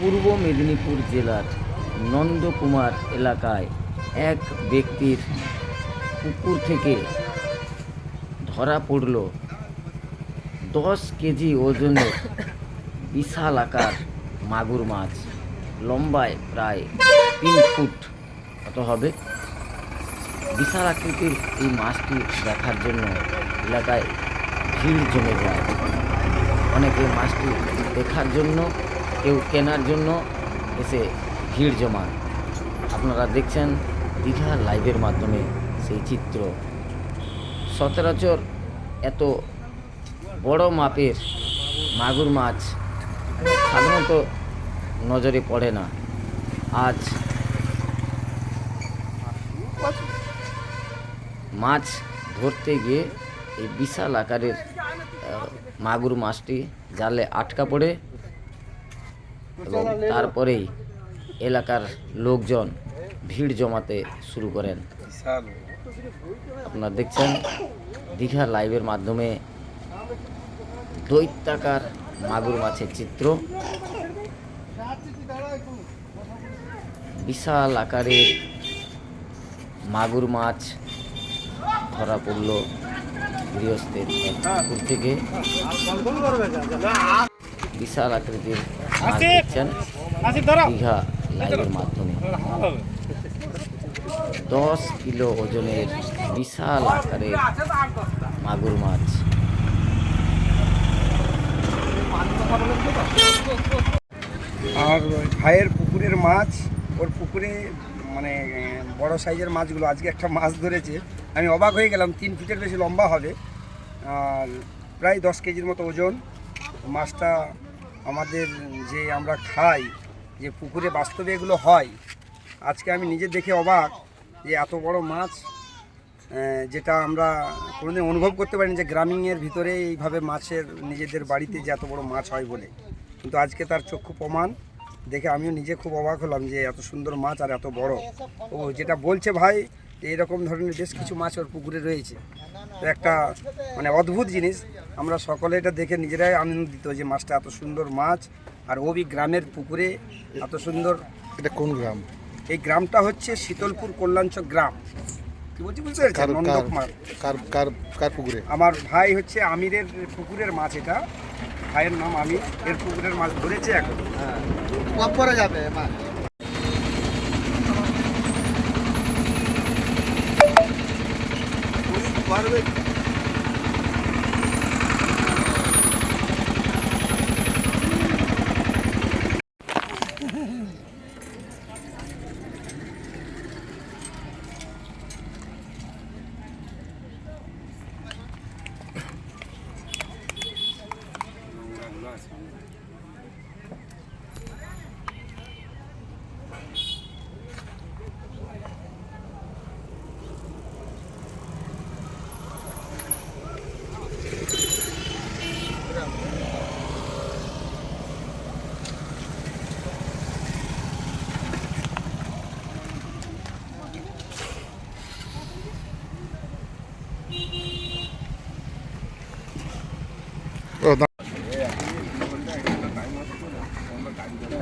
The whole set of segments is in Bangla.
পূর্ব মেদিনীপুর জেলার নন্দকুমার এলাকায় এক ব্যক্তির পুকুর থেকে ধরা পড়ল। দশ কেজি ওজনের বিশাল আকার মাগুর মাছ, লম্বায় প্রায় তিন ফুট। কত হবে? বিশাল আকৃতির এই মাছটি দেখার জন্য এলাকায় ভিড় জমে যায়। অনেকে মাছটি দেখার জন্য কেউ কেনার জন্য এসে ভিড় জমান। আপনারা দেখছেন দীঘা লাইভের মাধ্যমে সেই চিত্র। সচরাচর এত বড় মাপের মাগুর মাছ সাধারণত নজরে পড়ে না। আজ মাছ ধরতে গিয়ে এই বিশাল আকারের মাগুর মাছটি জালে আটকা পড়ে। এবং তারপরেই এলাকার লোকজন ভিড় জমাতে শুরু করেন। আপনারা দেখছেন, দীঘা লাইভের মাধ্যমে দৈত্যাকার মাগুর মাছের চিত্র। বিশাল আকারের মাগুর মাছ ধরা পড়ল গৃহস্থের থেকে। বিশাল আকৃতির মাছ দেখছেন। দীঘা লাইভের মাধ্যমে। দশ কিলো ওজনের বিশাল আকারের মাগুর মাছ। আর ভাইয়ের পুকুরের মাছ ওর পুকুরে মানে বড় সাইজের মাছগুলো আজকে একটা মাছ ধরেছে। আমি অবাক হয়ে গেলাম তিন ফিটের বেশি লম্বা হবে। আর প্রায় দশ কেজির মতো ওজন। মাছটা আমাদের যে আমরা খাই, যে পুকুরে বাস্তবে এগুলো হয়, আজকে আমি নিজে দেখে অবাক যে এত বড় মাছ যেটা আমরা কোনোদিন অনুভব করতে পারিনি যে গ্রামীণের ভিতরে এইভাবে মাছের, নিজেদের বাড়িতে যে এত বড় মাছ হয় বলে। কিন্তু আজকে তার চক্ষু প্রমাণ। দেখে আমিও নিজে খুব অবাক হলাম যে এত সুন্দর মাছ আর এত বড়। ও যেটা বলছে ভাই এরকম ধরনের বেশ কিছু মাছ ওর পুকুরে রয়েছে। একটা মানে অদ্ভুত জিনিস। আমরা সকলে এটা দেখে নিজেরাই আনন্দিত যে মাছটা এত সুন্দর মাছ আর ওবি গ্রামের পুকুরে এত সুন্দর। এটা কোন গ্রাম? এই গ্রামটা হচ্ছে শীতলপুর কল্যাণচক গ্রাম। কি বলছি বুঝতে আমার ভাই হচ্ছে আমিরের পুকুরের মাছ এটা। ভাইয়ের নাম আমির। এর পুকুরের মাছ ধরেছে এখন। পরে যাবে মাছ? ও না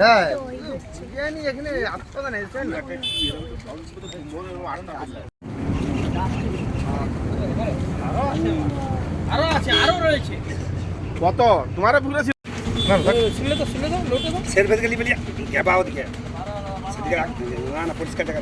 হ্যাঁ এখানে নেই আরও আছে আরও রয়েছে কত? তোমার পুকুরে ছিল। না না, শুনলে তো শুনলে তো লোটে তো সের ভেদ গেলি বলি গ্যাবা ওদিকে সেদিকে রাখ। না না পরিষ্কার টাকা